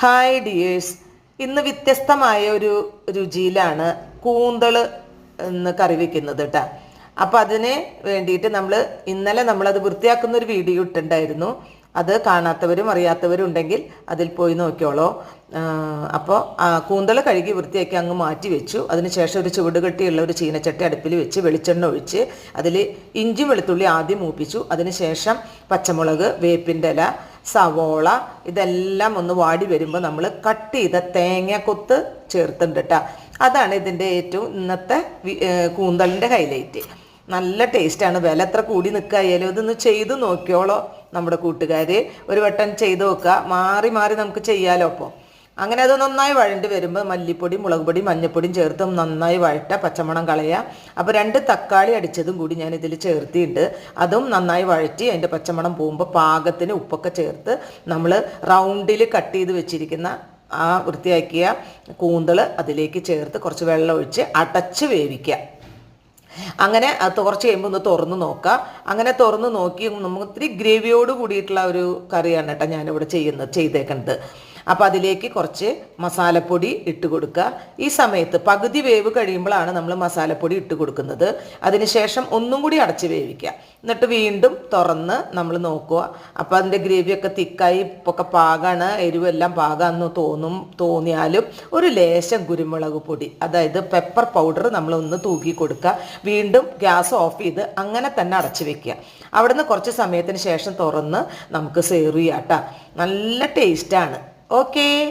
Hi dears ഇന്ന് വ്യത്യസ്തമായ ഒരു രുചിയിലാണ് കൂന്തൾ എന്ന് കറി വെക്കുന്നത് കേട്ടോ അപ്പോൾ അതിന് വേണ്ടിയിട്ട് നമ്മൾ ഇന്നലെ നമ്മളത് വൃത്തിയാക്കുന്ന ഒരു വീഡിയോ ഇട്ടുണ്ടായിരുന്നു. അത് കാണാത്തവരും അറിയാത്തവരും ഉണ്ടെങ്കിൽ അതിൽ പോയി നോക്കിയോളോ. അപ്പോൾ കൂന്തൾ കഴുകി വൃത്തിയാക്കി അങ്ങ് മാറ്റി വെച്ചു. അതിനുശേഷം ഒരു ചുവട് കെട്ടിയുള്ള ഒരു ചീനച്ചട്ടി അടുപ്പിൽ വെച്ച് വെളിച്ചെണ്ണ ഒഴിച്ച് അതിൽ ഇഞ്ചി വെളുത്തുള്ളി ആദ്യം മൂപ്പിച്ചു. അതിനുശേഷം പച്ചമുളക് വേപ്പിന്റെ ഇല സവോള ഇതെല്ലാം ഒന്ന് വാടി വരുമ്പോൾ നമ്മൾ കട്ട് ചെയ്ത തേങ്ങ കൊത്ത് ചേർത്തുണ്ട് കേട്ടോ അതാണ് ഇതിന്റെ ഏറ്റവും ഇന്നത്തെ കൂന്തളിന്റെ ഹൈലൈറ്റ് നല്ല ടേസ്റ്റാണ് വില എത്ര കൂടി നിൽക്കായാലും ഇതൊന്ന് ചെയ്ത് നോക്കിയോളോ നമ്മുടെ കൂട്ടുകാർ ഒരു വട്ടം ചെയ്ത് നോക്കുക മാറി മാറി നമുക്ക് ചെയ്യാലോ അപ്പോൾ അങ്ങനെ അത് നന്നായി വഴണ്ടി വരുമ്പോൾ മല്ലിപ്പൊടി മുളക് പൊടി മഞ്ഞൾപ്പൊടിയും ചേർത്ത് നന്നായി വഴറ്റ പച്ചമണം കളയുക അപ്പോൾ രണ്ട് തക്കാളി അടിച്ചതും കൂടി ഞാൻ ഇതിൽ ചേർത്തിയിട്ട് അതും നന്നായി വഴറ്റി അതിന്റെ പച്ചമണം പോകുമ്പോൾ പാകത്തിന് ഉപ്പൊക്കെ ചേർത്ത് നമ്മൾ റൗണ്ടിൽ കട്ട് ചെയ്ത് വെച്ചിരിക്കുന്ന ആ വൃത്തിയാക്കിയ കൂന്തൾ അതിലേക്ക് ചേർത്ത് കുറച്ച് വെള്ളം ഒഴിച്ച് അടച്ച് വേവിക്കുക അങ്ങനെ കുറച്ച് കഴിയുമ്പോൾ ഒന്ന് തുറന്ന് നോക്കുക അങ്ങനെ തുറന്ന് നോക്കി നമുക്ക് ഇത്തിരി ഗ്രേവിയോട് കൂടിയിട്ടുള്ള ഒരു കറിയാണ് കേട്ടോ ഞാനിവിടെ ചെയ്യുന്നത് ചെയ്തേക്കുന്നത് അപ്പോൾ അതിലേക്ക് കുറച്ച് മസാലപ്പൊടി ഇട്ട് കൊടുക്കുക. ഈ സമയത്ത് പകുതി വേവ് കഴിയുമ്പോഴാണ് നമ്മൾ മസാലപ്പൊടി ഇട്ട് കൊടുക്കുന്നത്. അതിനുശേഷം ഒന്നും കൂടി അടച്ച് വേവിക്കുക. എന്നിട്ട് വീണ്ടും തുറന്ന് നമ്മൾ നോക്കുക. അപ്പോൾ അതിന്റെ ഗ്രേവിയൊക്കെ തിക്കായി ഒക്കെ പാകാണ് എരിവെല്ലാം പാകാന്ന് തോന്നും തോന്നിയാലും ഒരു ലേശം കുരുമുളക് പൊടി അതായത് പെപ്പർ പൗഡർ നമ്മൾ ഒന്ന് തൂക്കി കൊടുക്കുക. വീണ്ടും ഗ്യാസ് ഓഫ് ചെയ്ത് അങ്ങനെ തന്നെ അടച്ച് വെക്കുക. അവിടുന്ന് കുറച്ച് സമയത്തിന് ശേഷം തുറന്ന് നമുക്ക് സെർവ് ചെയ്യാം കേട്ടോ നല്ല ടേസ്റ്റാണ് Okay.